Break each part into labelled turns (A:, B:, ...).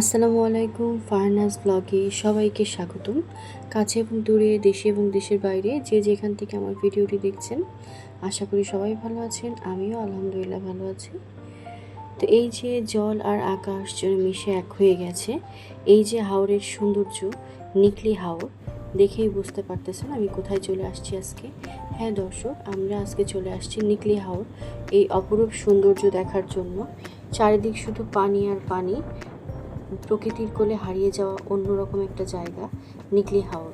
A: আসসালামু আলাইকুম ফারনাজ ব্লগে সবাইকে স্বাগতম। কাছে এবং দূরে, দেশে এবং দেশের বাইরে যে যেখান থেকে আমার ভিডিওটি দেখছেন, আশা করি সবাই ভালো আছেন, আমিও আলহামদুলিল্লাহ ভালো আছি। তো এই যে জল আর আকাশ যেন মিশে এক হয়ে গেছে, এই যে হাওরের সৌন্দর্য, নিকলি হাওর, দেখেই বুঝতে পারতেছেন আমি কোথায় চলে আসছি আজকে। হ্যাঁ দর্শক, আমরা আজকে চলে আসছি নিকলি হাওর, এই অপরূপ সৌন্দর্য দেখার জন্য। চারিদিক শুধু পানি আর পানি প্রকৃতির কোলে হারিয়ে যাওয়া অন্যরকম একটা জায়গা, নিকলি হাওর।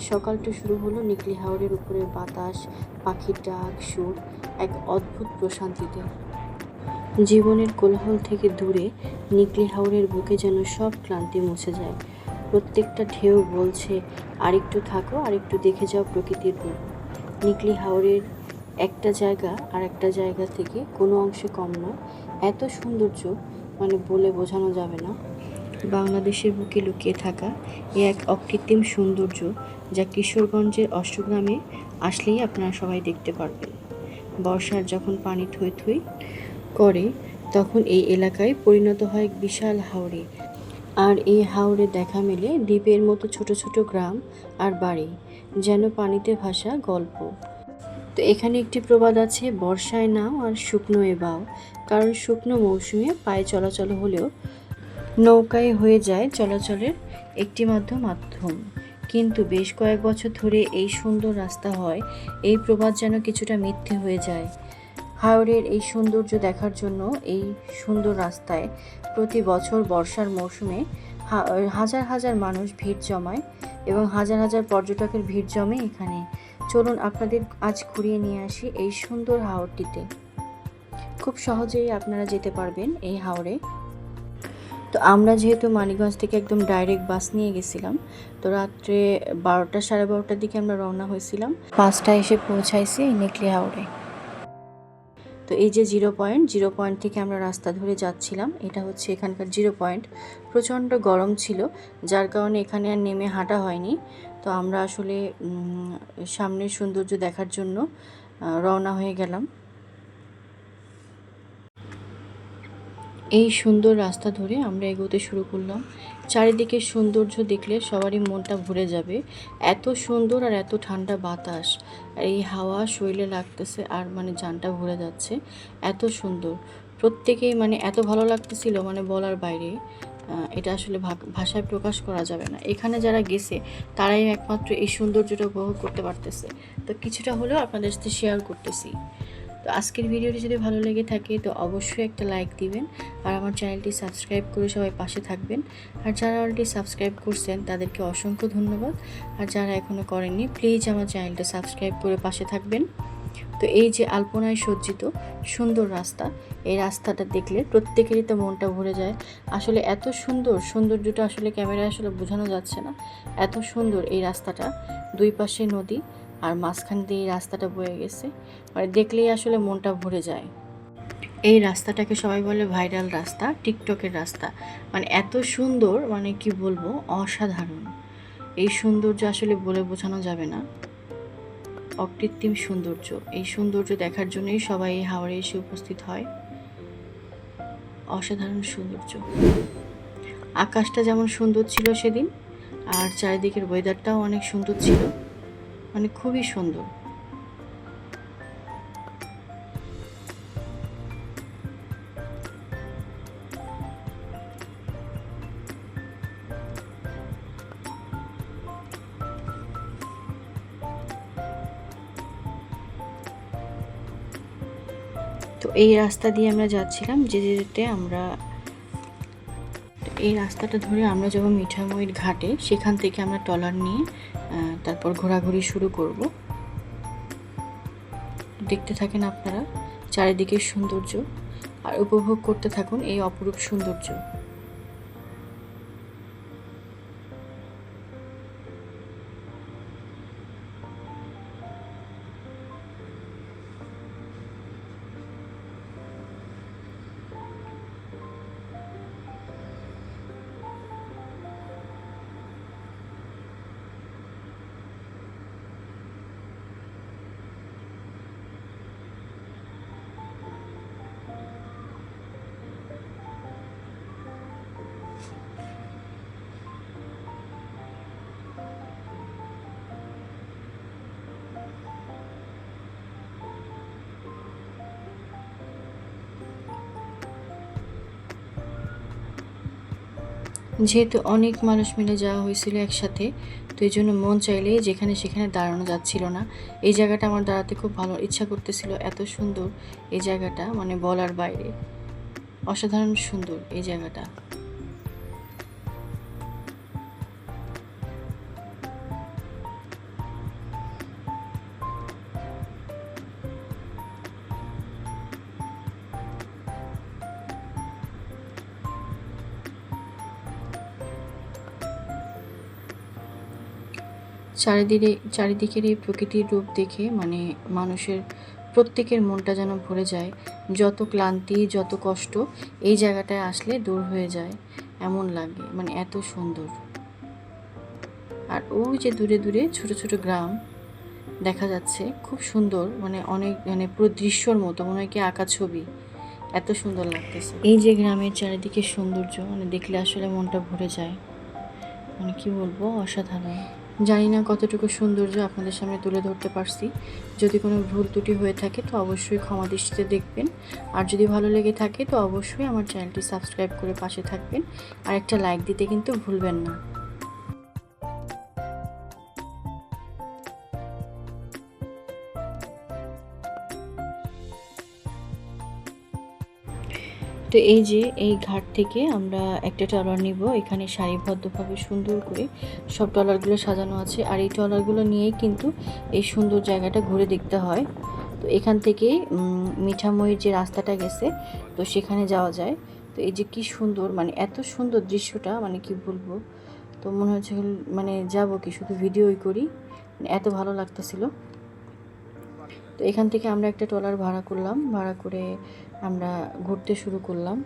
A: সকালটা শুরু হলো নিকলি হাওরের উপরের বাতাস, পাখির ডাক, সুর, এক অদ্ভুত প্রশান্তিতে। জীবনের কোলাহল থেকে দূরে নিকলি হাওরের বুকে যেন সব ক্লান্তি মুছে যায়। প্রত্যেকটা ঢেউ বলছে, আরেকটু থাকো, আরেকটু দেখে যাও প্রকৃতির রূপ। নিকলি হাওরের একটা জায়গা আর একটা জায়গা থেকে কোনো অংশে কম নয় এত সৌন্দর্য মানে বলে বোঝানো যাবে না। বাংলাদেশের বুকে লুকিয়ে থাকা এ এক অকৃত্রিম সৌন্দর্য যা কিশোরগঞ্জের অষ্টগ্রামে আসলেই আপনারা সবাই দেখতে পারবেন। বর্ষার যখন পানি থই থই করে, তখন এই এলাকায় পরিণত হয় বিশাল হাওড়ে আর এই হাওরে দেখা মেলে দ্বীপের মতো ছোট ছোট গ্রাম আর বাড়ি, যেন পানিতে ভাসা গল্প। তো এখানে একটি প্রবাদ আছে, বর্ষায় নাও আর শুকনোয় বাও, কারণ শুকনো মৌসুমে পায়ে চলাচল হলেও নৌকায় হয়ে যায় চলাচলের একটি মাধ্যম মাধ্যম। কিন্তু বেশ কয়েক বছর ধরে এই সুন্দর রাস্তা হয়, এই প্রবাদ যেন কিছুটা মিথ্যে হয়ে যায়। হাওড়ের এই সৌন্দর্য দেখার জন্য এই সুন্দর রাস্তায় প্রতি বছর বর্ষার মৌসুমে হাজার হাজার মানুষ ভিড় জমায় এবং হাজার হাজার পর্যটকের ভিড় জমে এখানে। চলুন আপনাদের আজ ঘুরিয়ে নিয়ে আসি এই সুন্দর হাওরটিতে। খুব সহজেই আপনারা যেতে পারবেন এই হাওড়ে তো আমরা যেহেতু মানিকগঞ্জ থেকে একদম ডাইরেক্ট বাস নিয়ে গেছিলাম, তো রাত্রে বারোটা সাড়ে বারোটার দিকে আমরা রওনা হয়েছিলাম। পাঁচটায় এসে পৌঁছাইছি এই নেকলি হাওড়ে তো এই যে জিরো পয়েন্ট জিরো পয়েন্ট থেকে আমরা রাস্তা ধরে যাচ্ছিলাম, এটা হচ্ছে এখানকার জিরো পয়েন্ট। প্রচণ্ড গরম ছিল, যার কারণে এখানে আর নেমে হাঁটা হয়নি। তো আমরা আসলে সামনের সৌন্দর্য দেখার জন্য রওনা হয়ে গেলাম। এই সুন্দর রাস্তা ধরে আমরা এগোতে শুরু করলাম। চারিদিকে সৌন্দর্য দেখলে সবারই মনটা ভরে যাবে। এত সুন্দর আর এত ঠান্ডা বাতাস আর এই হাওয়া শরীরে লাগতেছে আর মানে জানটা ভরে যাচ্ছে। এত সুন্দর। প্রত্যেকেই মানে এত ভালো লাগতেছিল মানে বলার বাইরে। এটা আসলে ভাষায় প্রকাশ করা যাবে না। এখানে যারা গেছে, তারাই একমাত্র এই সৌন্দর্যটা উপভোগ করতে পারতেছে। তো কিছুটা হলেও আপনাদের সাথে শেয়ার করতেছি। তো আজকের ভিডিওটি যদি ভালো লেগে থাকে, তো অবশ্যই একটা লাইক দিবেন আর আমার চ্যানেলটি সাবস্ক্রাইব করে সবাই পাশে থাকবেন। আর যারা অলরেডি সাবস্ক্রাইব করছেন, তাদেরকে অসংখ্য ধন্যবাদ। আর যারা এখনও করেননি প্লিজ আমার চ্যানেলটা সাবস্ক্রাইব করে পাশে থাকবেন। তো এই যে আলপনায় সজ্জিত, সুন্দর রাস্তা, এই রাস্তাটা দেখলে প্রত্যেকেরই তো মনটা ভরে যায়। আসলে এত সুন্দর, সৌন্দর্যটা আসলে ক্যামেরায় আসলে বোঝানো যাচ্ছে না। এত সুন্দর এই রাস্তাটা, দুই পাশে নদী আর মাঝখান দিয়ে এই রাস্তাটা বয়ে গেছে। মানে দেখলেই আসলে মনটা ভরে যায়। এই রাস্তাটাকে সবাই বলে ভাইরাল রাস্তা, টিকটকের রাস্তা। মানে এত সুন্দর মানে কি বলব, অসাধারণ। এই সৌন্দর্য আসলে বলে বোঝানো যাবে না। অকৃত্রিম সৌন্দর্য। এই সৌন্দর্য দেখার জন্যই সবাই এই হাওড়ে এসে উপস্থিত হয়। অসাধারণ সৌন্দর্য। আকাশটা যেমন সুন্দর ছিল সেদিন, আর চারিদিকের ওয়েদারটাও অনেক সুন্দর ছিল। মানে খুবই সুন্দর। এই রাস্তা দিয়ে আমরা যাচ্ছিলাম, যে যেতে আমরা, এই রাস্তাটা ধরে আমরা যাব মিঠামইর ঘাটে। সেখান থেকে আমরা টলার নিয়ে তারপর ঘোরাঘুরি শুরু করব। দেখতে থাকেন আপনারা, চারিদিকের সৌন্দর্য। আর উপভোগ করতে থাকুন এই অপরূপ সৌন্দর্য। যেহেতু অনেক মানুষ মিলে যাওয়া হয়েছিল একসাথে, তো এই জন্য মন চাইলে যেখানে সেখানে দাঁড়ানো যাচ্ছিল না। এই জায়গাটা আমার দাঁড়াতে খুব ভালো ইচ্ছা করতেছিল, এত সুন্দর এই জায়গাটা মানে বলার বাইরে। অসাধারণ সুন্দর এই জায়গাটা। চারিদিকে চারিদিকের এই প্রকৃতির রূপ দেখে মানে মানুষের প্রত্যেকের মনটা যেন ভরে যায়, যত ক্লান্তি, যত কষ্ট, এই জায়গাটায় আসলে দূর হয়ে যায়, এমন লাগে মানে এত সুন্দর। আর ওই যে দূরে দূরে ছোট ছোট গ্রাম দেখা যাচ্ছে, খুব সুন্দর মানে অনেক মানে পুরো দৃশ্যর মতো, মনে হয় কি আঁকা ছবি, এত সুন্দর লাগতেছে। এই যে গ্রামের চারিদিকে সৌন্দর্য মানে দেখলে আসলে মনটা ভরে যায় মানে কি বলব, অসাধারণ। জানি না কতটুকু সৌন্দর্য আপনাদের সামনে তুলে ধরতে পারছি। যদি কোনো ভুল ত্রুটি হয়ে থাকে তো অবশ্যই ক্ষমা দৃষ্টিতে দেখবেন। আর যদি ভালো লেগে থাকে তো অবশ্যই আমার চ্যানেলটি সাবস্ক্রাইব করে পাশে থাকবেন। আর একটা লাইক দিতে কিন্তু ভুলবেন না। তো এই যে এই ঘাট থেকে আমরা একটা ট্রলার নিব। এখানে সারিবদ্ধভাবে সুন্দর করে সব ট্রলারগুলো সাজানো আছে। আর এই ট্রলারগুলো নিয়েই কিন্তু এই সুন্দর জায়গাটা ঘুরে দেখতে হয়। তো এখান থেকে উম, মিঠামইয়ের যে রাস্তাটা গেছে তো সেখানে যাওয়া যায়। তো এই যে কি সুন্দর মানে এত সুন্দর দৃশ্যটা মানে কি বলব? তো মনে হচ্ছে মানে যাব কি শুধু ভিডিওই করি। মানে এত ভালো লাগতেছিল। তো এখান থেকে আমরা একটা ট্রলার ভাড়া করলাম। ভাড়া করে আমরা ঘুরতে শুরু করলাম।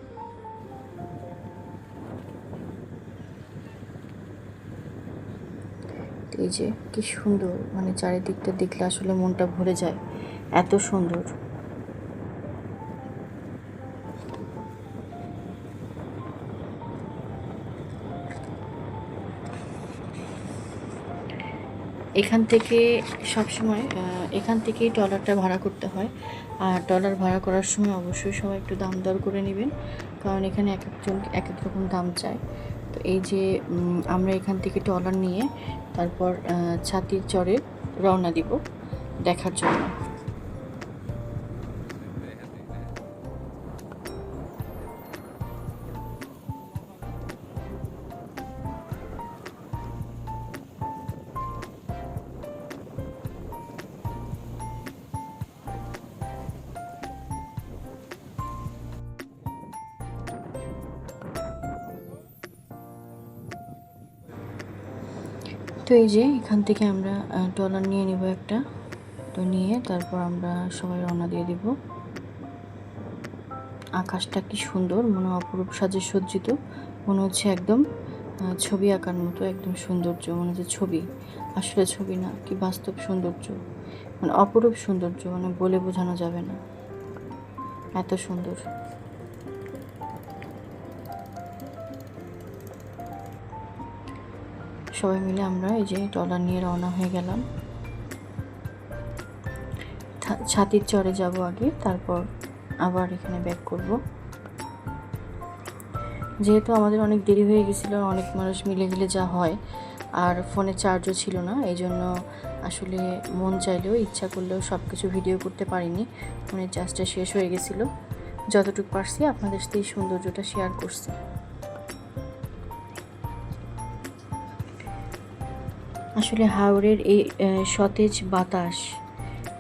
A: এই যে কি সুন্দর মানে চারিদিকটা দেখলে আসলে মনটা ভরে যায়। এত সুন্দর। এখান থেকে সবসময় সময় এখান থেকেই ট্রলারটা ভাড়া করতে হয়। আর ট্রলার ভাড়া করার সময় অবশ্যই সবাই একটু দাম দর করে নেবেন, কারণ এখানে এক একজন, এক এক রকম দাম চায়। তো এই যে আমরা এখান থেকে ট্রলার নিয়ে তারপর ছাতির চরে রওনা দিব দেখার জন্য। তো এই যে এখান থেকে আমরা ট্রলার নিয়ে নিব একটা। তো নিয়ে তারপর আমরা সবাই রওনা দিয়ে দিব। আকাশটা কি সুন্দর, মনে অপরূপ সাজে সজ্জিত। মনে হচ্ছে একদম ছবি আঁকার মতো, একদম সৌন্দর্য, মনে হচ্ছে ছবি। আসলে ছবি না, কি বাস্তব সৌন্দর্য। মানে অপরূপ সৌন্দর্য মানে বলে বোঝানো যাবে না। এত সুন্দর। সবাই মিলে আমরা এই যে ট্রলার নিয়ে রওনা হয়ে গেলাম। ছাতির চরে যাব আগে, তারপর আবার এখানে ব্যাক করব। যেহেতু আমাদের অনেক দেরি হয়ে গেছিল, অনেক মানুষ মিলে গেলে যা হয়, আর ফোনে চার্জও ছিল না, এই জন্য আসলে মন চাইলেও, ইচ্ছা করলেও সব কিছু ভিডিও করতে পারিনি। ফোনের চার্জটা শেষ হয়ে গেছিল। যতটুকু পারছি, আপনাদের সাথে এই সৌন্দর্যটা শেয়ার করছি। আসলে হাওড়ের এই সতেজ বাতাস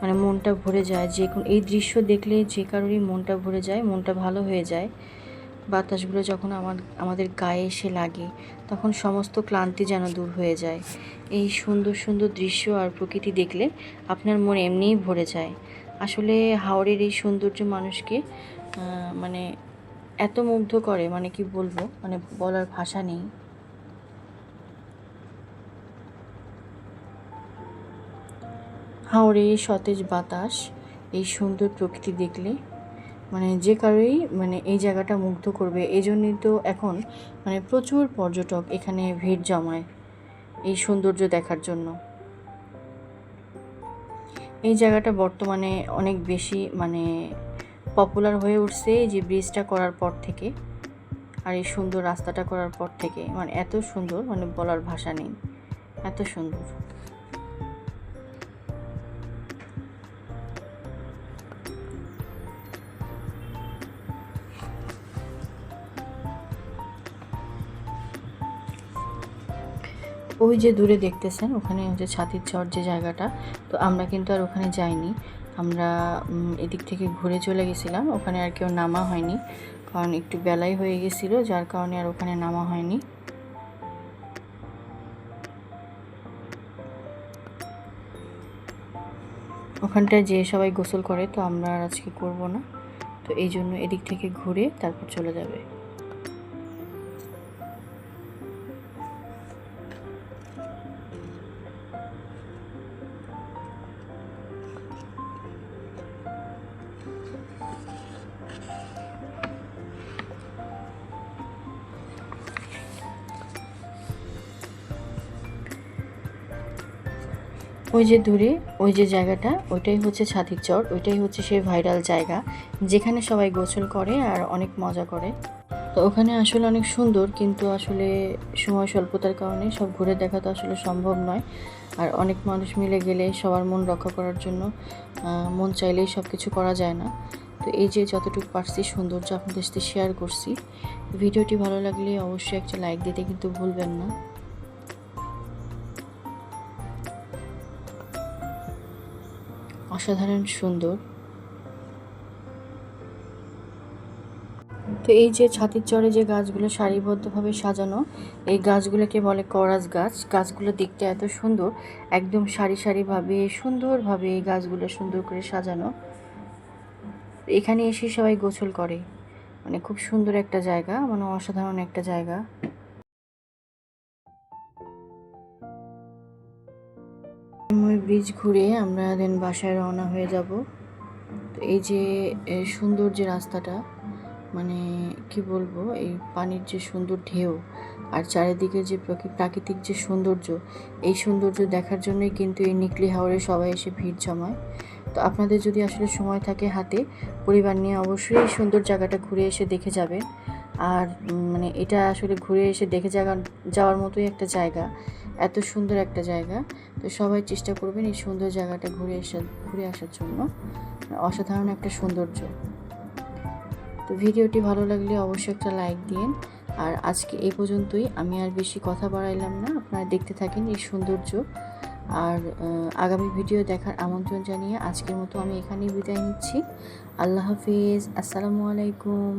A: মানে মনটা ভরে যায়। যে এই দৃশ্য দেখলে যে কারোরই মনটা ভরে যায়, মনটা ভালো হয়ে যায়। বাতাসগুলো যখন আমার, আমাদের গায়ে এসে লাগে, তখন সমস্ত ক্লান্তি যেন দূর হয়ে যায়। এই সুন্দর সুন্দর দৃশ্য আর প্রকৃতি দেখলে আপনার মন এমনিই ভরে যায়। আসলে হাওড়ের এই সৌন্দর্য মানুষকে মানে এত মুগ্ধ করে মানে কি বলব মানে বলার ভাষা নেই। হাওড়ে সতেজ বাতাস, এই সুন্দর প্রকৃতি দেখলে। মানে যে কারোই মানে এই জায়গাটা মুগ্ধ করবে এই জন্যই তো এখন মানে প্রচুর পর্যটক এখানে ভিড় জমায় এই সৌন্দর্য দেখার জন্য। এই জায়গাটা বর্তমানে অনেক বেশি মানে পপুলার হয়ে উঠছে এই যে ব্রিজটা করার পর থেকে
B: আর এই সুন্দর রাস্তাটা করার পর থেকে। মানে এত সুন্দর মানে বলার ভাষা নেই। এত সুন্দর। ওই যে দূরে দেখতেছেন, ওখানে হচ্ছে ছাতির চর যে জায়গাটা, তো আমরা কিন্তু আর ওখানে যাইনি। আমরা এদিক থেকে ঘুরে চলে গেছিলাম, ওখানে আর কেউ নামা হয়নি, কারণ একটু বেলাই হয়ে গেছিল, যার কারণে আর ওখানে নামা হয়নি। ওখানটায় যে সবাই গোসল করে, তো আমরা আর আজকে করব না। তো এই জন্য এদিক থেকে ঘুরে তারপর চলে যাবে। ওই যে দূরে, ওই যে জায়গাটা, ওইটাই হচ্ছে ছাতির চর, ওইটাই হচ্ছে সেই ভাইরাল জায়গা, যেখানে সবাই গোসল করে আর অনেক মজা করে। তো ওখানে আসলে অনেক সুন্দর, কিন্তু আসলে সময় স্বল্পতার কারণে সব ঘুরে দেখা তো আসলে সম্ভব নয়। আর অনেক মানুষ মিলে গেলে সবার মন রক্ষা করার জন্য মন চাইলেই সব কিছু করা যায় না। তো এই যে যতটুকু পারছি সৌন্দর্য আপনাদের সাথে শেয়ার করছি। ভিডিওটি ভালো লাগলে অবশ্যই একটা লাইক দিতে কিন্তু ভুলবেন না। অসাধারণ সুন্দর। তো এই যে ছাতির চরে যে গাছগুলো সারিবদ্ধভাবে সাজানো, এই গাছগুলোকে বলে করাস গাছ। গাছগুলো দেখতে এত সুন্দর, একদম সারি সারিভাবে, সুন্দরভাবে এই গাছগুলো সুন্দর করে সাজানো। এখানে এসে সবাই গোসল করে। মানে খুব সুন্দর একটা জায়গা মানে অসাধারণ একটা জায়গা। ব্রিজ ঘুরে আমরা দেন বাসায় রওনা হয়ে যাব। তো এই যে সুন্দর যে রাস্তাটা মানে কি বলব, এই পানির যে সুন্দর ঢেউ আর চারিদিকে যে প্রাকৃতিক যে সৌন্দর্য, এই সৌন্দর্য দেখার জন্যই কিন্তু এই নিকলি হাওড়ে সবাই এসে ভিড় জমায়। তো আপনাদের যদি আসলে সময় থাকে হাতে, পরিবার নিয়ে অবশ্যই এই সুন্দর জায়গাটা ঘুরে এসে দেখে যাবেন। আর মানে এটা আসলে ঘুরে এসে দেখে যাওয়ার মতোই একটা জায়গা। এত সুন্দর একটা জায়গা। তো সবাই চেষ্টা করবেন এই সুন্দর জায়গাটা ঘুরে এসে, ঘুরে আসার জন্য। অসাধারণ একটা সৌন্দর্য। তো ভিডিওটি ভালো লাগলে অবশ্যই একটা লাইক দিন আর আজকে এই পর্যন্তই। আমি আর বেশি কথা বাড়াইলাম না। আপনারা দেখতে থাকেন এই সৌন্দর্য। আর আগামী ভিডিও দেখার আমন্ত্রণ জানিয়ে আজকের মতো আমি এখানেই বিদায় নিচ্ছি। আল্লাহ হাফিজ। আসসালামু আলাইকুম।